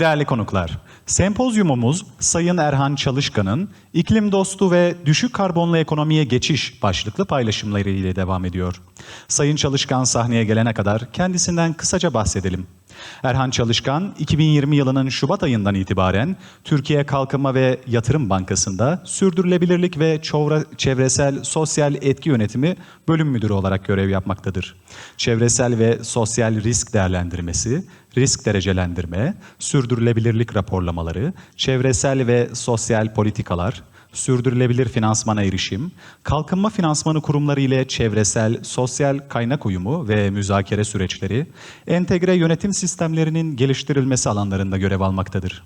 Değerli konuklar, sempozyumumuz Sayın Erhan Çalışkan'ın iklim dostu ve düşük karbonlu ekonomiye geçiş başlıklı paylaşımları ile devam ediyor. Sayın Çalışkan sahneye gelene kadar kendisinden kısaca bahsedelim. Erhan Çalışkan, 2020 yılının Şubat ayından itibaren Türkiye Kalkınma ve Yatırım Bankası'nda Sürdürülebilirlik ve Çevresel Sosyal Etki Yönetimi Bölüm Müdürü olarak görev yapmaktadır. Çevresel ve sosyal risk değerlendirmesi, risk derecelendirme, sürdürülebilirlik raporlamaları, çevresel ve sosyal politikalar, sürdürülebilir finansmana erişim, kalkınma finansmanı kurumları ile çevresel, sosyal kaynak uyumu ve müzakere süreçleri, entegre yönetim sistemlerinin geliştirilmesi alanlarında görev almaktadır.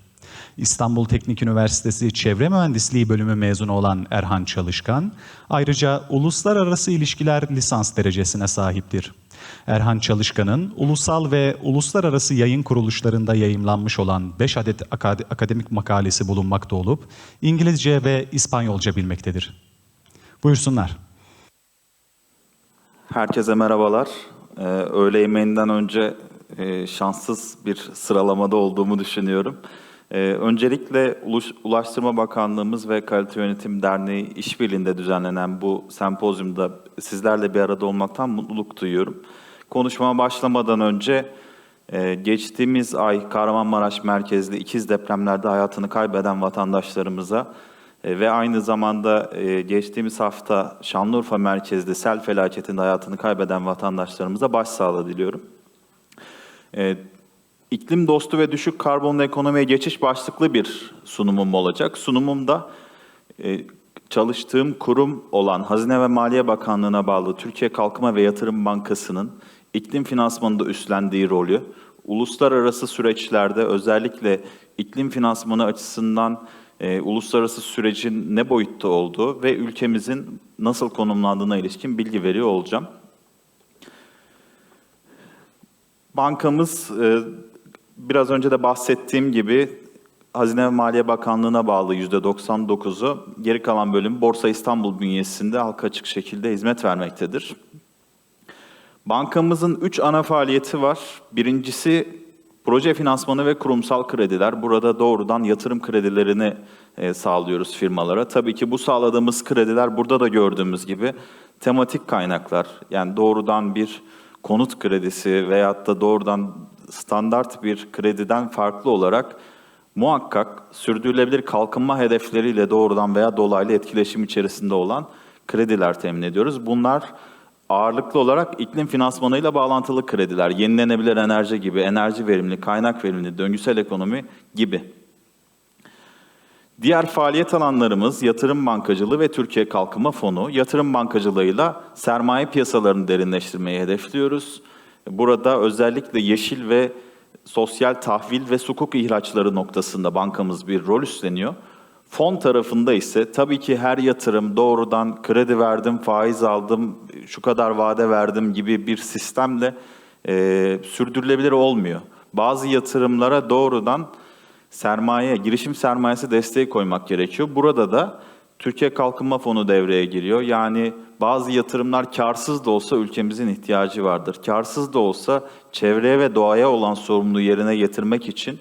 İstanbul Teknik Üniversitesi Çevre Mühendisliği bölümü mezunu olan Erhan Çalışkan, ayrıca uluslararası ilişkiler lisans derecesine sahiptir. Erhan Çalışkan'ın ulusal ve uluslararası yayın kuruluşlarında yayımlanmış olan 5 adet akad- akademik makalesi bulunmakta olup İngilizce ve İspanyolca bilmektedir. Buyursunlar. Herkese merhabalar. Ee, öğle yemeğinden önce e, şanssız bir sıralamada olduğumu düşünüyorum. Ee, öncelikle Uluş- Ulaştırma Bakanlığımız ve Kalite Yönetim Derneği işbirliğinde düzenlenen bu sempozyumda sizlerle bir arada olmaktan mutluluk duyuyorum. Konuşmama başlamadan önce e, geçtiğimiz ay Kahramanmaraş merkezli ikiz depremlerde hayatını kaybeden vatandaşlarımıza e, ve aynı zamanda e, geçtiğimiz hafta Şanlıurfa merkezli sel felaketinde hayatını kaybeden vatandaşlarımıza başsağlığı diliyorum. E, İklim dostu ve düşük karbonlu ekonomiye geçiş başlıklı bir sunumum olacak. Sunumumda e, çalıştığım kurum olan Hazine ve Maliye Bakanlığı'na bağlı Türkiye Kalkınma ve Yatırım Bankası'nın iklim finansmanında üstlendiği rolü, uluslararası süreçlerde özellikle iklim finansmanı açısından e, uluslararası sürecin ne boyutta olduğu ve ülkemizin nasıl konumlandığına ilişkin bilgi veriyor olacağım. Bankamız e, biraz önce de bahsettiğim gibi Hazine ve Maliye Bakanlığı'na bağlı %99'u, geri kalan bölüm Borsa İstanbul bünyesinde halka açık şekilde hizmet vermektedir. Bankamızın üç ana faaliyeti var. Birincisi proje finansmanı ve kurumsal krediler. Burada doğrudan yatırım kredilerini e, sağlıyoruz firmalara. Tabii ki bu sağladığımız krediler burada da gördüğümüz gibi tematik kaynaklar. Yani doğrudan bir konut kredisi veyahut da doğrudan standart bir krediden farklı olarak muhakkak sürdürülebilir kalkınma hedefleriyle doğrudan veya dolaylı etkileşim içerisinde olan krediler temin ediyoruz. Bunlar ağırlıklı olarak iklim finansmanıyla bağlantılı krediler, yenilenebilir enerji gibi, enerji verimli, kaynak verimli, döngüsel ekonomi gibi. Diğer faaliyet alanlarımız yatırım bankacılığı ve Türkiye Kalkınma Fonu. Yatırım bankacılığıyla sermaye piyasalarını derinleştirmeyi hedefliyoruz. Burada özellikle yeşil ve sosyal tahvil ve sukuk ihraçları noktasında bankamız bir rol üstleniyor. Fon tarafında ise tabii ki her yatırım doğrudan kredi verdim, faiz aldım, şu kadar vade verdim gibi bir sistemle e, sürdürülebilir olmuyor. Bazı yatırımlara doğrudan sermaye, girişim sermayesi desteği koymak gerekiyor. Burada da Türkiye Kalkınma Fonu devreye giriyor. Yani bazı yatırımlar karsız da olsa ülkemizin ihtiyacı vardır. Karsız da olsa çevreye ve doğaya olan sorumluluğu yerine getirmek için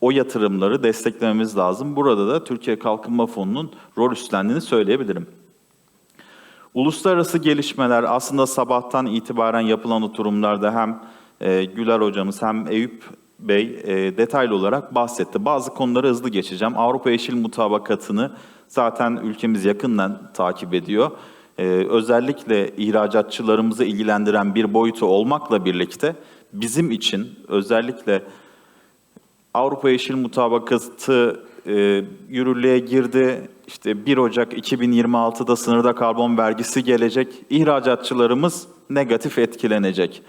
o yatırımları desteklememiz lazım. Burada da Türkiye Kalkınma Fonu'nun rol üstlendiğini söyleyebilirim. Uluslararası gelişmeler aslında sabahtan itibaren yapılan oturumlarda hem e, Güler hocamız hem Eyüp Bey e, detaylı olarak bahsetti. Bazı konuları hızlı geçeceğim. Avrupa Yeşil Mutabakatı'nı zaten ülkemiz yakından takip ediyor. E, özellikle ihracatçılarımızı ilgilendiren bir boyutu olmakla birlikte bizim için özellikle Avrupa Yeşil Mutabakatı e, yürürlüğe girdi. İşte 1 Ocak 2026'da sınırda karbon vergisi gelecek. İhracatçılarımız negatif etkilenecek.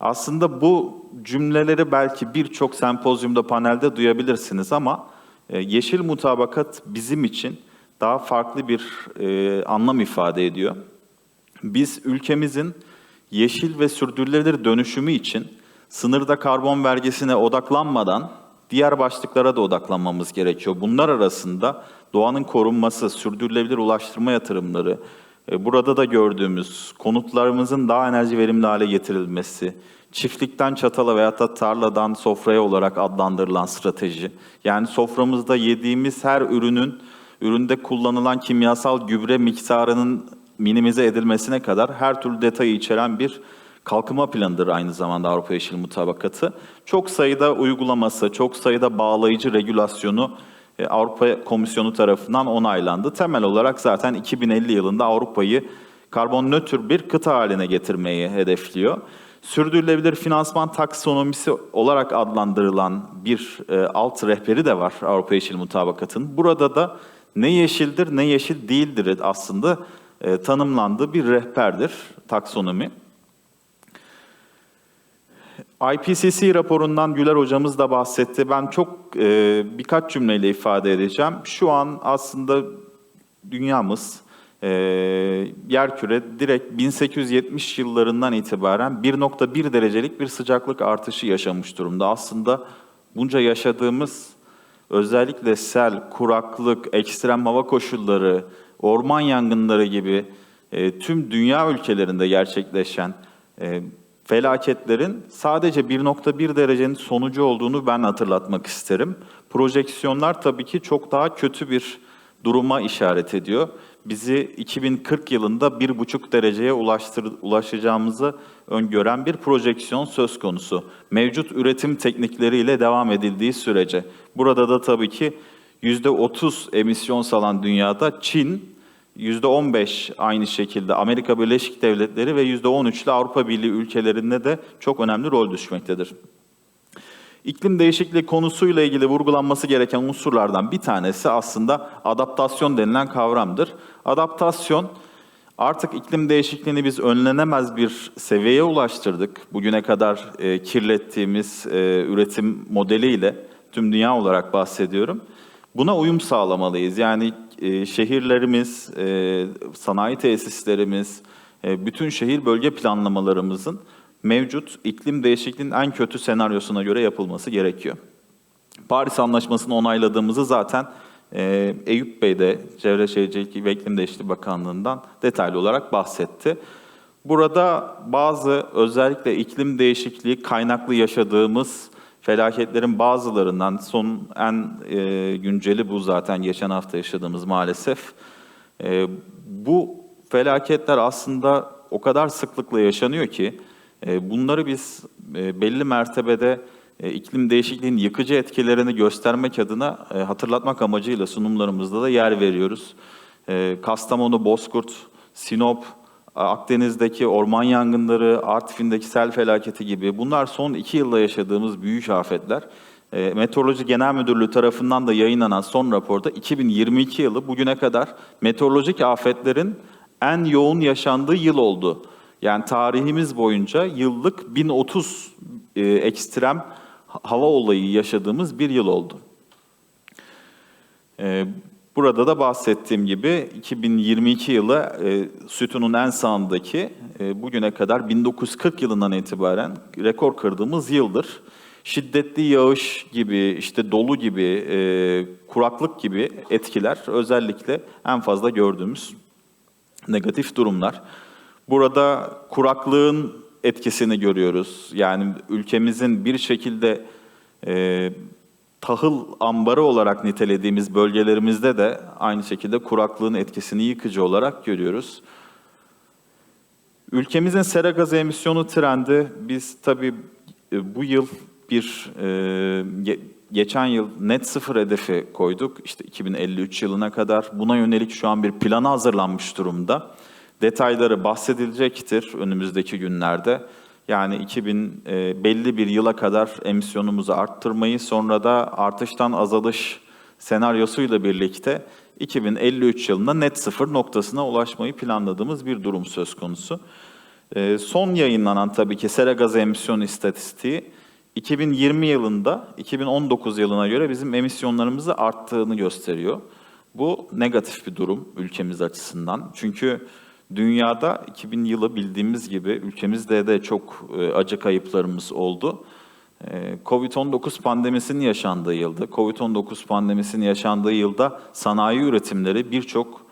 Aslında bu cümleleri belki birçok sempozyumda, panelde duyabilirsiniz ama e, yeşil mutabakat bizim için daha farklı bir e, anlam ifade ediyor. Biz ülkemizin yeşil ve sürdürülebilir dönüşümü için sınırda karbon vergisine odaklanmadan diğer başlıklara da odaklanmamız gerekiyor. Bunlar arasında doğanın korunması, sürdürülebilir ulaştırma yatırımları, e, burada da gördüğümüz konutlarımızın daha enerji verimli hale getirilmesi, çiftlikten çatala veyahut da tarladan sofraya olarak adlandırılan strateji. Yani soframızda yediğimiz her ürünün, üründe kullanılan kimyasal gübre miktarının minimize edilmesine kadar her türlü detayı içeren bir kalkınma planıdır aynı zamanda Avrupa Yeşil Mutabakatı. Çok sayıda uygulaması, çok sayıda bağlayıcı regülasyonu e, Avrupa Komisyonu tarafından onaylandı. Temel olarak zaten 2050 yılında Avrupa'yı karbon nötr bir kıta haline getirmeyi hedefliyor. Sürdürülebilir finansman taksonomisi olarak adlandırılan bir e, alt rehberi de var Avrupa Yeşil Mutabakatı'nın. Burada da ne yeşildir ne yeşil değildir aslında e, tanımlandığı bir rehberdir taksonomi. IPCC raporundan Güler hocamız da bahsetti. Ben çok e, birkaç cümleyle ifade edeceğim. Şu an aslında dünyamız, e, yerküre direkt 1870 yıllarından itibaren 1.1 derecelik bir sıcaklık artışı yaşamış durumda. Aslında bunca yaşadığımız özellikle sel, kuraklık, ekstrem hava koşulları, orman yangınları gibi e, tüm dünya ülkelerinde gerçekleşen e, felaketlerin sadece 1.1 derecenin sonucu olduğunu ben hatırlatmak isterim. Projeksiyonlar tabii ki çok daha kötü bir duruma işaret ediyor. Bizi 2040 yılında 1,5 dereceye ulaştır, ulaşacağımızı öngören bir projeksiyon söz konusu. Mevcut üretim teknikleriyle devam edildiği sürece. Burada da tabii ki %30 emisyon salan dünyada Çin, %15 aynı şekilde Amerika Birleşik Devletleri ve %13'lü Avrupa Birliği ülkelerinde de çok önemli rol düşmektedir. İklim değişikliği konusuyla ilgili vurgulanması gereken unsurlardan bir tanesi aslında adaptasyon denilen kavramdır. Adaptasyon artık iklim değişikliğini biz önlenemez bir seviyeye ulaştırdık. Bugüne kadar e, kirlettiğimiz e, üretim modeliyle tüm dünya olarak bahsediyorum. Buna uyum sağlamalıyız. Yani e, şehirlerimiz, e, sanayi tesislerimiz, e, bütün şehir bölge planlamalarımızın mevcut iklim değişikliğinin en kötü senaryosuna göre yapılması gerekiyor. Paris Anlaşması'nı onayladığımızı zaten e, Eyüp Bey de Çevre Şehircilik ve İklim Değişikliği Bakanlığı'ndan detaylı olarak bahsetti. Burada bazı özellikle iklim değişikliği kaynaklı yaşadığımız felaketlerin bazılarından son en e, günceli bu zaten geçen hafta yaşadığımız maalesef. E, bu felaketler aslında o kadar sıklıkla yaşanıyor ki bunları biz e, belli mertebede e, iklim değişikliğinin yıkıcı etkilerini göstermek adına e, hatırlatmak amacıyla sunumlarımızda da yer veriyoruz. E, Kastamonu, Bozkurt, Sinop, Akdeniz'deki orman yangınları, Artvin'deki sel felaketi gibi bunlar son iki yılda yaşadığımız büyük afetler. E, Meteoroloji Genel Müdürlüğü tarafından da yayınlanan son raporda 2022 yılı bugüne kadar meteorolojik afetlerin en yoğun yaşandığı yıl oldu. Yani tarihimiz boyunca yıllık 1030 e, ekstrem hava olayı yaşadığımız bir yıl oldu. E, Burada da bahsettiğim gibi 2022 yılı e, sütunun en sağındaki e, bugüne kadar 1940 yılından itibaren rekor kırdığımız yıldır. Şiddetli yağış gibi, işte dolu gibi, e, kuraklık gibi etkiler özellikle en fazla gördüğümüz negatif durumlar. Burada kuraklığın etkisini görüyoruz. Yani ülkemizin bir şekilde e, tahıl ambarı olarak nitelediğimiz bölgelerimizde de aynı şekilde kuraklığın etkisini yıkıcı olarak görüyoruz. Ülkemizin sera gazı emisyonu trendi, biz tabii e, bu yıl bir, e, ge- geçen yıl net sıfır hedefi koyduk. İşte 2053 yılına kadar buna yönelik şu an bir plana hazırlanmış durumda. Detayları bahsedilecektir önümüzdeki günlerde. Yani 2000 e, belli bir yıla kadar emisyonumuzu arttırmayı sonra da artıştan azalış senaryosuyla birlikte 2053 yılında net sıfır noktasına ulaşmayı planladığımız bir durum söz konusu. E, son yayınlanan tabii ki sera gazı emisyon istatistiği 2020 yılında 2019 yılına göre bizim emisyonlarımızı arttığını gösteriyor. Bu negatif bir durum ülkemiz açısından. Çünkü Dünyada 2000 yılı bildiğimiz gibi ülkemizde de çok e, acı kayıplarımız oldu. E, Covid-19 pandemisinin yaşandığı yılda, Covid-19 pandemisinin yaşandığı yılda sanayi üretimleri birçok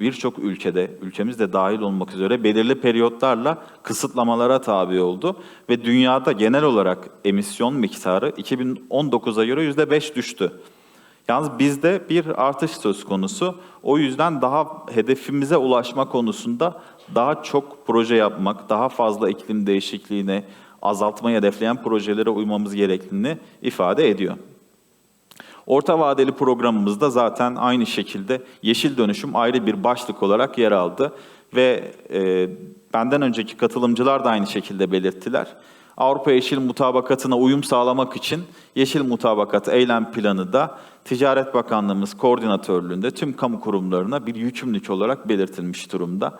birçok ülkede, ülkemiz de dahil olmak üzere belirli periyotlarla kısıtlamalara tabi oldu ve dünyada genel olarak emisyon miktarı 2019'a göre %5 düştü. Yalnız bizde bir artış söz konusu. O yüzden daha hedefimize ulaşma konusunda daha çok proje yapmak, daha fazla iklim değişikliğine azaltmayı hedefleyen projelere uymamız gerektiğini ifade ediyor. Orta vadeli programımızda zaten aynı şekilde yeşil dönüşüm ayrı bir başlık olarak yer aldı ve e, benden önceki katılımcılar da aynı şekilde belirttiler. Avrupa Yeşil Mutabakatı'na uyum sağlamak için Yeşil Mutabakat Eylem Planı da Ticaret Bakanlığımız koordinatörlüğünde tüm kamu kurumlarına bir yükümlülük olarak belirtilmiş durumda.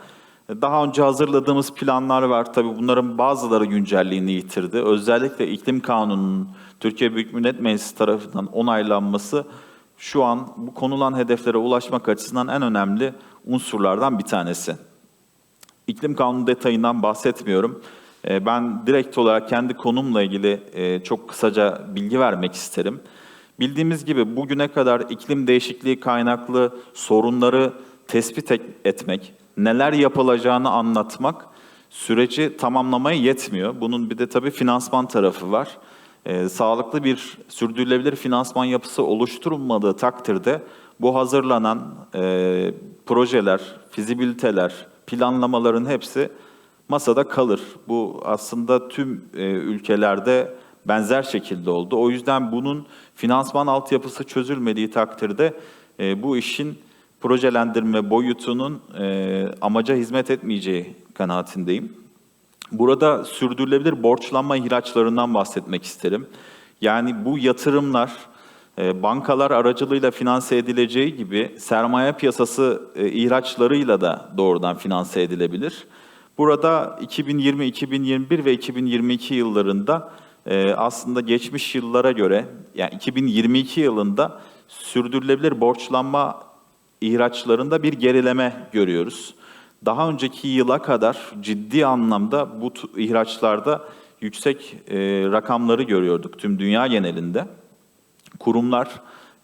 Daha önce hazırladığımız planlar var. Tabii bunların bazıları güncelliğini yitirdi. Özellikle iklim kanununun Türkiye Büyük Millet Meclisi tarafından onaylanması şu an bu konulan hedeflere ulaşmak açısından en önemli unsurlardan bir tanesi. İklim kanunu detayından bahsetmiyorum. Ee, Ben direkt olarak kendi konumla ilgili e, çok kısaca bilgi vermek isterim. Bildiğimiz gibi bugüne kadar iklim değişikliği kaynaklı sorunları tespit et- etmek, neler yapılacağını anlatmak süreci tamamlamaya yetmiyor. Bunun bir de tabii finansman tarafı var. Ee, sağlıklı bir sürdürülebilir finansman yapısı oluşturulmadığı takdirde bu hazırlanan e, projeler, fizibiliteler, planlamaların hepsi masada kalır. Bu aslında tüm e, ülkelerde benzer şekilde oldu. O yüzden bunun finansman altyapısı çözülmediği takdirde e, bu işin projelendirme boyutunun e, amaca hizmet etmeyeceği kanaatindeyim. Burada sürdürülebilir borçlanma ihraçlarından bahsetmek isterim. Yani bu yatırımlar bankalar aracılığıyla finanse edileceği gibi sermaye piyasası ihraçlarıyla da doğrudan finanse edilebilir. Burada 2020, 2021 ve 2022 yıllarında e, aslında geçmiş yıllara göre yani 2022 yılında sürdürülebilir borçlanma ihraçlarında bir gerileme görüyoruz. Daha önceki yıla kadar ciddi anlamda bu ihraçlarda yüksek e, rakamları görüyorduk tüm dünya genelinde. Kurumlar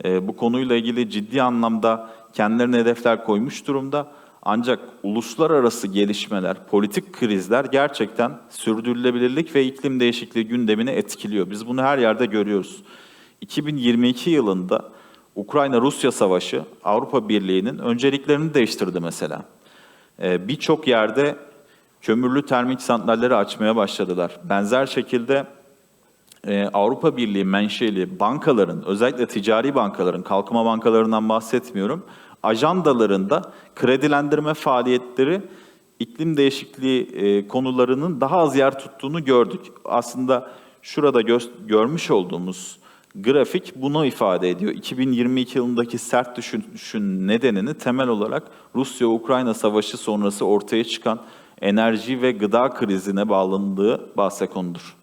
e, bu konuyla ilgili ciddi anlamda kendilerine hedefler koymuş durumda. Ancak uluslararası gelişmeler, politik krizler gerçekten sürdürülebilirlik ve iklim değişikliği gündemini etkiliyor. Biz bunu her yerde görüyoruz. 2022 yılında Ukrayna-Rusya savaşı Avrupa Birliği'nin önceliklerini değiştirdi mesela. Ee, Birçok yerde kömürlü termik santralleri açmaya başladılar. Benzer şekilde e, Avrupa Birliği menşeli bankaların, özellikle ticari bankaların, kalkınma bankalarından bahsetmiyorum, ajandalarında kredilendirme faaliyetleri iklim değişikliği e, konularının daha az yer tuttuğunu gördük. Aslında şurada gö- görmüş olduğumuz grafik bunu ifade ediyor. 2022 yılındaki sert düşüşün nedenini temel olarak Rusya-Ukrayna savaşı sonrası ortaya çıkan enerji ve gıda krizine bağlandığı bahse konudur.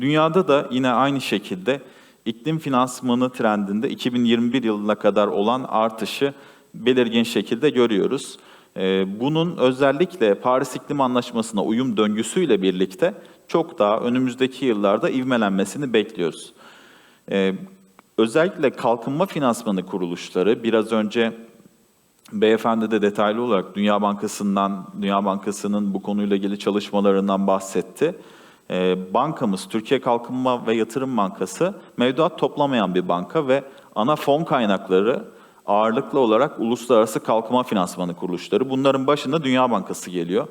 Dünyada da yine aynı şekilde iklim finansmanı trendinde 2021 yılına kadar olan artışı belirgin şekilde görüyoruz. Ee, Bunun özellikle Paris İklim Anlaşması'na uyum döngüsüyle birlikte çok daha önümüzdeki yıllarda ivmelenmesini bekliyoruz. Ee, Özellikle kalkınma finansmanı kuruluşları biraz önce Beyefendi de detaylı olarak Dünya Bankası'ndan, Dünya Bankası'nın bu konuyla ilgili çalışmalarından bahsetti. Ee, bankamız, Türkiye Kalkınma ve Yatırım Bankası, mevduat toplamayan bir banka ve ana fon kaynakları ağırlıklı olarak uluslararası kalkınma finansmanı kuruluşları. Bunların başında Dünya Bankası geliyor.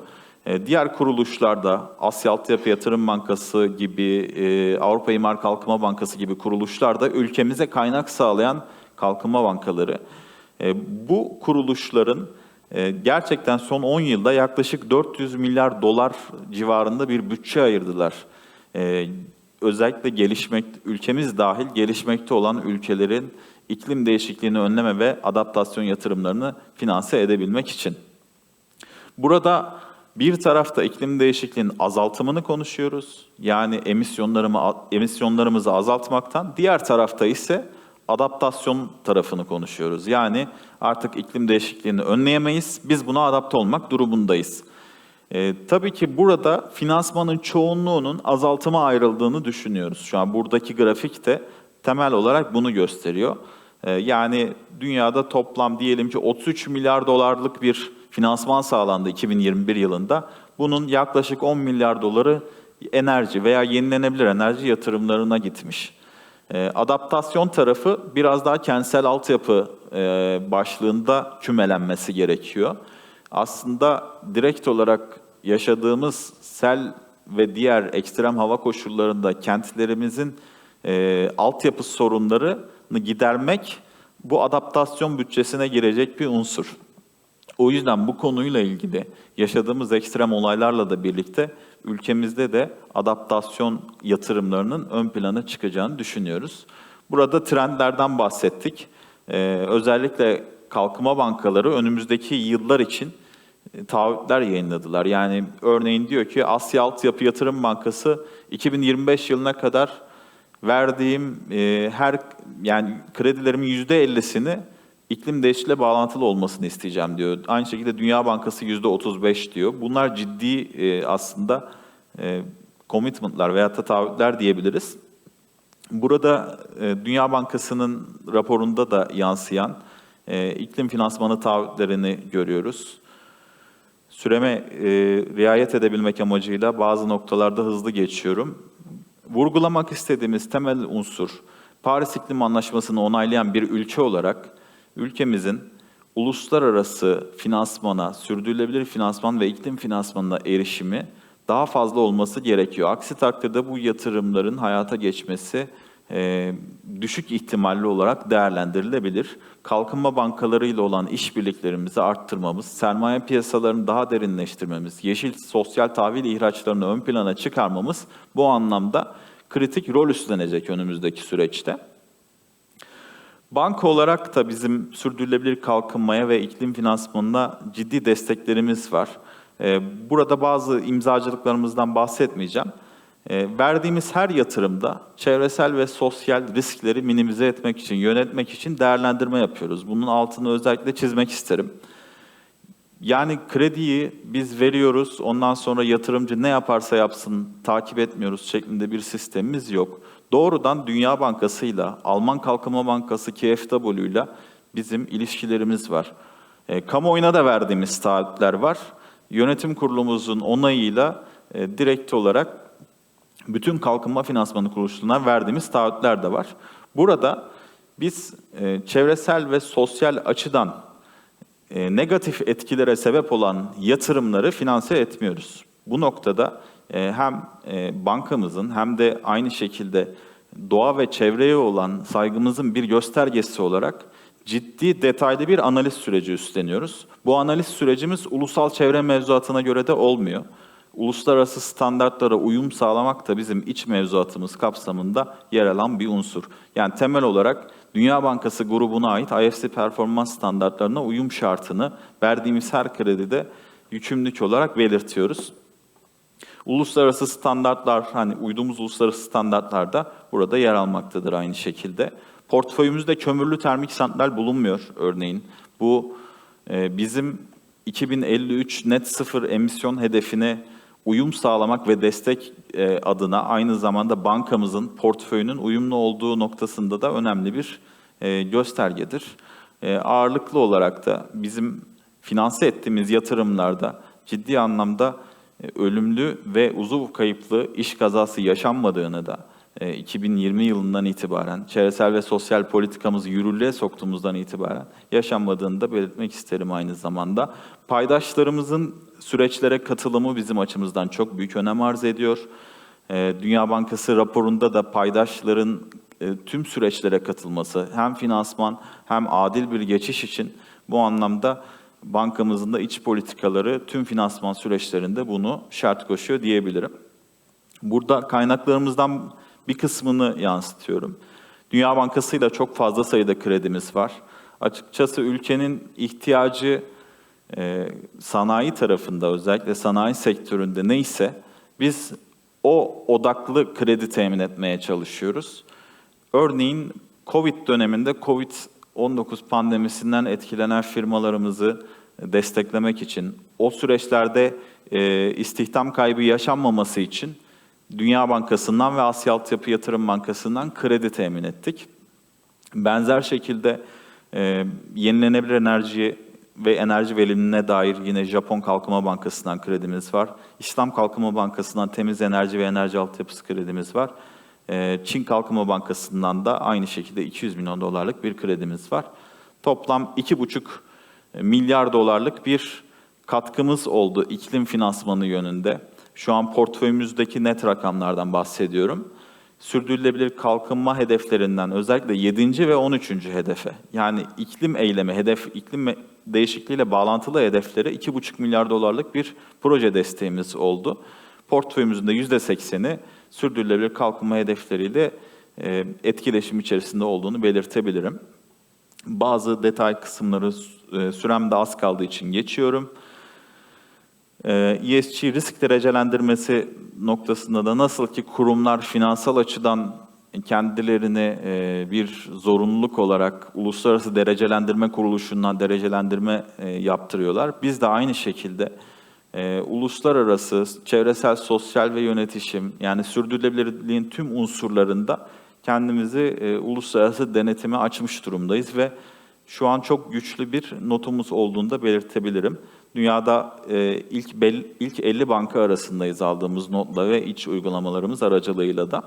Ee, diğer kuruluşlar da Asya Altyapı Yatırım Bankası gibi, e, Avrupa İmar Kalkınma Bankası gibi kuruluşlar da ülkemize kaynak sağlayan kalkınma bankaları. E, Bu kuruluşların gerçekten son 10 yılda yaklaşık 400 milyar dolar civarında bir bütçe ayırdılar. E, Özellikle gelişmek, ülkemiz dahil gelişmekte olan ülkelerin iklim değişikliğini önleme ve adaptasyon yatırımlarını finanse edebilmek için. Burada bir tarafta iklim değişikliğinin azaltımını konuşuyoruz. Yani emisyonlarımı, emisyonlarımızı azaltmaktan. Diğer tarafta ise adaptasyon tarafını konuşuyoruz. Yani artık iklim değişikliğini önleyemeyiz. Biz buna adapte olmak durumundayız. Ee, tabii ki burada finansmanın çoğunluğunun azaltıma ayrıldığını düşünüyoruz. Şu an buradaki grafik de temel olarak bunu gösteriyor. Ee, Yani dünyada toplam diyelim ki 33 milyar dolarlık bir finansman sağlandı 2021 yılında. Bunun yaklaşık 10 milyar doları enerji veya yenilenebilir enerji yatırımlarına gitmiş. Ee, Adaptasyon tarafı biraz daha kentsel altyapı e, başlığında kümelenmesi gerekiyor. Aslında direkt olarak yaşadığımız sel ve diğer ekstrem hava koşullarında kentlerimizin e, altyapı sorunlarını gidermek bu adaptasyon bütçesine girecek bir unsur. O yüzden bu konuyla ilgili yaşadığımız ekstrem olaylarla da birlikte ülkemizde de adaptasyon yatırımlarının ön plana çıkacağını düşünüyoruz. Burada trendlerden bahsettik. Ee, özellikle kalkınma bankaları önümüzdeki yıllar için e, taahhütler yayınladılar. Yani örneğin diyor ki Asya Altyapı Yatırım Bankası 2025 yılına kadar verdiğim e, her yani kredilerimin yüzde ellisini iklim değişikliğiyle bağlantılı olmasını isteyeceğim diyor. Aynı şekilde Dünya Bankası yüzde 35 diyor. Bunlar ciddi e, aslında e, commitment'lar veyahut da taahhütler diyebiliriz. Burada e, Dünya Bankası'nın raporunda da yansıyan e, iklim finansmanı taahhütlerini görüyoruz. Süreme e, riayet edebilmek amacıyla bazı noktalarda hızlı geçiyorum. Vurgulamak istediğimiz temel unsur, Paris İklim Anlaşması'nı onaylayan bir ülke olarak ülkemizin uluslararası finansmana, sürdürülebilir finansman ve iklim finansmanına erişimi daha fazla olması gerekiyor. Aksi takdirde bu yatırımların hayata geçmesi e, düşük ihtimalli olarak değerlendirilebilir. Kalkınma bankalarıyla olan işbirliklerimizi arttırmamız, sermaye piyasalarını daha derinleştirmemiz, yeşil sosyal tahvil ihraçlarını ön plana çıkarmamız bu anlamda kritik rol üstlenecek önümüzdeki süreçte. Banka olarak da bizim sürdürülebilir kalkınmaya ve iklim finansmanına ciddi desteklerimiz var. Ee, Burada bazı imzacılıklarımızdan bahsetmeyeceğim. Ee, Verdiğimiz her yatırımda çevresel ve sosyal riskleri minimize etmek için, yönetmek için değerlendirme yapıyoruz. Bunun altını özellikle çizmek isterim. Yani krediyi biz veriyoruz, ondan sonra yatırımcı ne yaparsa yapsın takip etmiyoruz şeklinde bir sistemimiz yok. Doğrudan Dünya Bankası'yla, Alman Kalkınma Bankası KfW'yla bizim ilişkilerimiz var. E, kamuoyuna da verdiğimiz taahhütler var. Yönetim kurulumuzun onayıyla e, direkt olarak bütün kalkınma finansmanı kuruluşlarına verdiğimiz taahhütler de var. Burada biz e, çevresel ve sosyal açıdan e, negatif etkilere sebep olan yatırımları finanse etmiyoruz. Bu noktada hem e, bankamızın hem de aynı şekilde doğa ve çevreye olan saygımızın bir göstergesi olarak ciddi detaylı bir analiz süreci üstleniyoruz. Bu analiz sürecimiz ulusal çevre mevzuatına göre de olmuyor. Uluslararası standartlara uyum sağlamak da bizim iç mevzuatımız kapsamında yer alan bir unsur. Yani temel olarak Dünya Bankası grubuna ait IFC performans standartlarına uyum şartını verdiğimiz her kredide yükümlülük olarak belirtiyoruz. Uluslararası standartlar, hani uyduğumuz uluslararası standartlar da burada yer almaktadır aynı şekilde. Portföyümüzde kömürlü termik santral bulunmuyor örneğin. Bu e, bizim 2053 net sıfır emisyon hedefine uyum sağlamak ve destek e, adına aynı zamanda bankamızın portföyünün uyumlu olduğu noktasında da önemli bir e, göstergedir. Ağırlıklı olarak da bizim finanse ettiğimiz yatırımlarda ciddi anlamda ölümlü ve uzuv kayıplı iş kazası yaşanmadığını da e, 2020 yılından itibaren çevresel ve sosyal politikamızı yürürlüğe soktuğumuzdan itibaren yaşanmadığını da belirtmek isterim aynı zamanda. Paydaşlarımızın süreçlere katılımı bizim açımızdan çok büyük önem arz ediyor. E, Dünya Bankası raporunda da paydaşların e, tüm süreçlere katılması hem finansman hem adil bir geçiş için bu anlamda bankamızın da iç politikaları tüm finansman süreçlerinde bunu şart koşuyor diyebilirim. Burada kaynaklarımızdan bir kısmını yansıtıyorum. Dünya Bankası ile çok fazla sayıda kredimiz var. Açıkçası ülkenin ihtiyacı e, sanayi tarafında özellikle sanayi sektöründe neyse biz o odaklı kredi temin etmeye çalışıyoruz. Örneğin Covid döneminde Covid-19 pandemisinden etkilenen firmalarımızı desteklemek için, o süreçlerde e, istihdam kaybı yaşanmaması için Dünya Bankası'ndan ve Asya Altyapı Yatırım Bankası'ndan kredi temin ettik. Benzer şekilde e, yenilenebilir enerji ve enerji verimliliğine dair yine Japon Kalkınma Bankası'ndan kredimiz var. İslam Kalkınma Bankası'ndan temiz enerji ve enerji altyapısı kredimiz var. E, Çin Kalkınma Bankası'ndan da aynı şekilde 200 milyon dolarlık bir kredimiz var. Toplam 2,5 milyar dolarlık bir katkımız oldu iklim finansmanı yönünde. Şu an portföyümüzdeki net rakamlardan bahsediyorum sürdürülebilir kalkınma hedeflerinden özellikle 7. ve 13. hedefe yani iklim eylemi, hedef iklim değişikliğiyle bağlantılı hedeflere 2,5 milyar dolarlık bir proje desteğimiz oldu. Portföyümüzün de %80'i sürdürülebilir kalkınma hedefleriyle e, etkileşim içerisinde olduğunu belirtebilirim. Bazı detay kısımları e, sürem de az kaldığı için geçiyorum. ESG risk derecelendirmesi noktasında da nasıl ki kurumlar finansal açıdan kendilerini e, bir zorunluluk olarak uluslararası derecelendirme kuruluşundan derecelendirme e, yaptırıyorlar. Biz de aynı şekilde e, uluslararası çevresel, sosyal ve yönetişim yani sürdürülebilirliğin tüm unsurlarında kendimizi e, uluslararası denetime açmış durumdayız ve şu an çok güçlü bir notumuz olduğunu da belirtebilirim. Dünyada e, ilk bel, ilk 50 banka arasındayız aldığımız notla ve iç uygulamalarımız aracılığıyla da.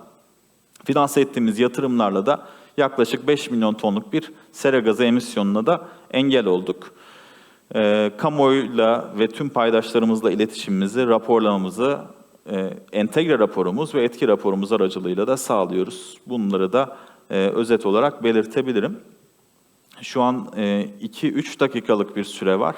Finanse ettiğimiz yatırımlarla da yaklaşık 5 milyon tonluk bir sera gazı emisyonuna da engel olduk. E, kamuoyuyla ve tüm paydaşlarımızla iletişimimizi, raporlamamızı e, entegre raporumuz ve etki raporumuz aracılığıyla da sağlıyoruz. Bunları da e, özet olarak belirtebilirim. Şu an 2-3 dakikalık bir süre var.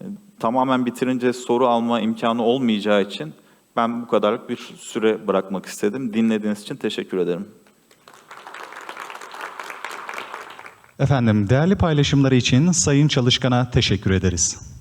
E, Tamamen bitirince soru alma imkanı olmayacağı için ben bu kadarlık bir süre bırakmak istedim. Dinlediğiniz için teşekkür ederim. Efendim değerli paylaşımları için Sayın Çalışkan'a teşekkür ederiz.